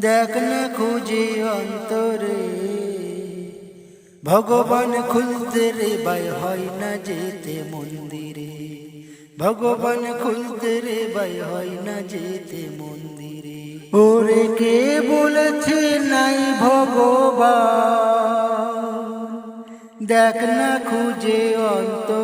দেখ না খুঁজে অন্তরে। ভগবান খুলতে রে বাই হয় না যেতে মন্দিরে। ভগবান খুলতে রে বাই হয় না যেতে মন্দিরে। ওরে কে বলেছে নাই ভগবান? দেখ না খুঁজে অন্তরে।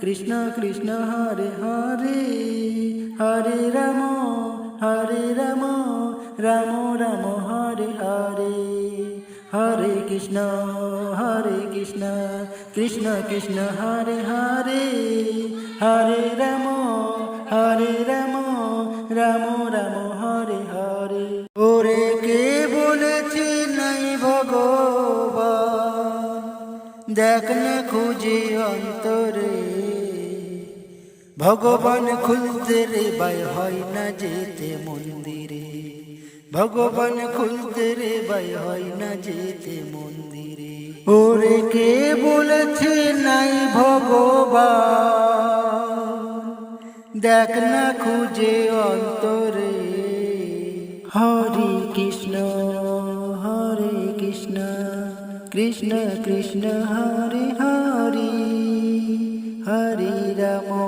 কৃষ্ণ কৃষ্ণ, হরে হরে। হরে রাম হরে রাম রাম রাম, হরে হরে। হরে কৃষ্ণ হরে কৃষ্ণ কৃষ্ণ কৃষ্ণ, হরে হরে। হরে রাম হরে রাম রাম রাম, হরে হরে। ওরে কে বলেছে নাই ভগবান? দেখ না খুঁজে অন্তরে। ভগবান খুলতে রে বাই হয় না যেতে মন্দিরে। ভগবান খুলতে রে বাই হয় না যেতে মন্দিরে। ওরে কে বলেছে নাই ভগবান? দেখ না খুঁজে অন্তরে। হরে কৃষ্ণ হরে কৃষ্ণ কৃষ্ণ কৃষ্ণ, হরে হরে হরে রাম। হরে রাম